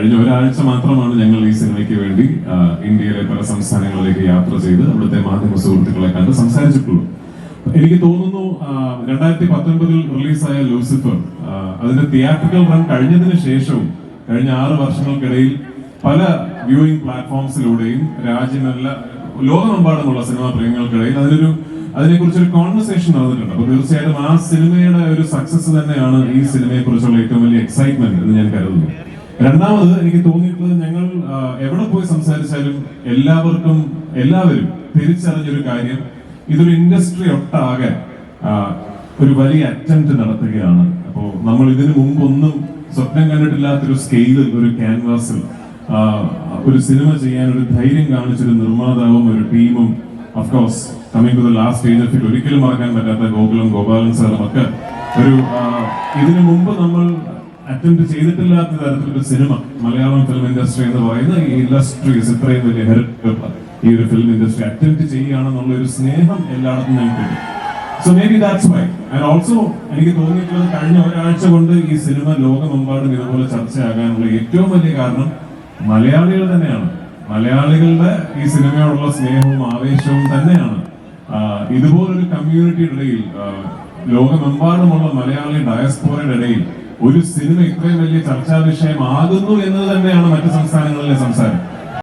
കഴിഞ്ഞ ഒരാഴ്ച മാത്രമാണ് ഞങ്ങൾ ഈ സിനിമയ്ക്ക് വേണ്ടി ഇന്ത്യയിലെ പല സംസ്ഥാനങ്ങളിലേക്ക് യാത്ര ചെയ്ത് അവിടുത്തെ മാധ്യമ സുഹൃത്തുക്കളെ കണ്ട് സംസാരിച്ചിട്ടുള്ളൂ. എനിക്ക് തോന്നുന്നു രണ്ടായിരത്തി പത്തൊൻപതിൽ റിലീസായ ലൂസിഫർ അതിന്റെ തിയേറ്ററിക്കൽ റൺ കഴിഞ്ഞതിന് ശേഷവും കഴിഞ്ഞ ആറ് വർഷങ്ങൾക്കിടയിൽ പല വ്യൂയിങ് പ്ലാറ്റ്ഫോംസിലൂടെയും രാജ്യമല്ല ലോകമെമ്പാടുമുള്ള സിനിമാ പ്രേമികൾക്കിടയിൽ അതിനൊരു അതിനെക്കുറിച്ച് ഒരു കോൺവെർസേഷൻ നടന്നിട്ടുണ്ട്. അപ്പൊ തീർച്ചയായിട്ടും ആ സിനിമയുടെ ഒരു സക്സസ് തന്നെയാണ് ഈ സിനിമയെ കുറിച്ചുള്ള ഏറ്റവും വലിയ എക്സൈറ്റ്മെന്റ് എന്ന് ഞാൻ കരുതുന്നു. രണ്ടാമത് എനിക്ക് തോന്നിയിട്ടുള്ളത് ഞങ്ങൾ എവിടെ പോയി സംസാരിച്ചാലും എല്ലാവർക്കും എല്ലാവരും തിരിച്ചറിഞ്ഞൊരു കാര്യം ഇതൊരു ഇൻഡസ്ട്രി ഒട്ടാകെ ഒരു വലിയ അറ്റംപ്റ്റ് നടത്തുകയാണ്. അപ്പോൾ നമ്മൾ ഇതിനു മുമ്പ് ഒന്നും സ്വപ്നം കണ്ടിട്ടില്ലാത്തൊരു സ്കെയിലിൽ ഒരു ക്യാൻവാസിൽ ഒരു സിനിമ ചെയ്യാൻ ഒരു ധൈര്യം കാണിച്ചൊരു നിർമ്മാതാവും ഒരു ടീമും of course coming to the last stage ഒരിക്കലും മറക്കാൻ പറ്റാത്ത ഗോകുലം ഗോപാലൻ സാറും ഒക്കെ ഒരു ഇതിനു മുമ്പ് നമ്മൾ അറ്റംപ്റ്റ് ചെയ്തിട്ടില്ലാത്ത തരത്തിലൊരു സിനിമ മലയാളം ഫിലിം ഇൻഡസ്ട്രി എന്ന് പറയുന്ന ഈ ഇൻഡസ്ട്രീസ് ഇത്രയും വലിയ ഹെറിറ്റേജ് ഈ ഒരു ഫിലിം ഇൻഡസ്ട്രി അറ്റംപ്റ്റ് ചെയ്യുകയാണെന്നുള്ള ഒരു സ്നേഹം എല്ലായിടത്തും ഞങ്ങൾക്ക് so maybe that's why and also എനിക്ക് തോന്നിയിട്ടുള്ളത് കഴിഞ്ഞ ഒരാഴ്ച കൊണ്ട് ഈ സിനിമ ലോകമെമ്പാടും ഇതുപോലെ ചർച്ചയാകാനുള്ള ഏറ്റവും വലിയ കാരണം മലയാളികൾ തന്നെയാണ്. മലയാളികളുടെ ഈ സിനിമയോടുള്ള സ്നേഹവും ആവേശവും തന്നെയാണ്. ഇതുപോലൊരു കമ്മ്യൂണിറ്റിയുടെ ഇടയിൽ ലോകമെമ്പാടുമുള്ള മലയാളി ഡയസ്പോറയുടെ ഇടയിൽ ഒരു സിനിമ ഇത്രയും വലിയ ചർച്ചാ വിഷയമാകുന്നു എന്നത് തന്നെയാണ് മറ്റു സംസ്ഥാനങ്ങളിലെ സംസാരം.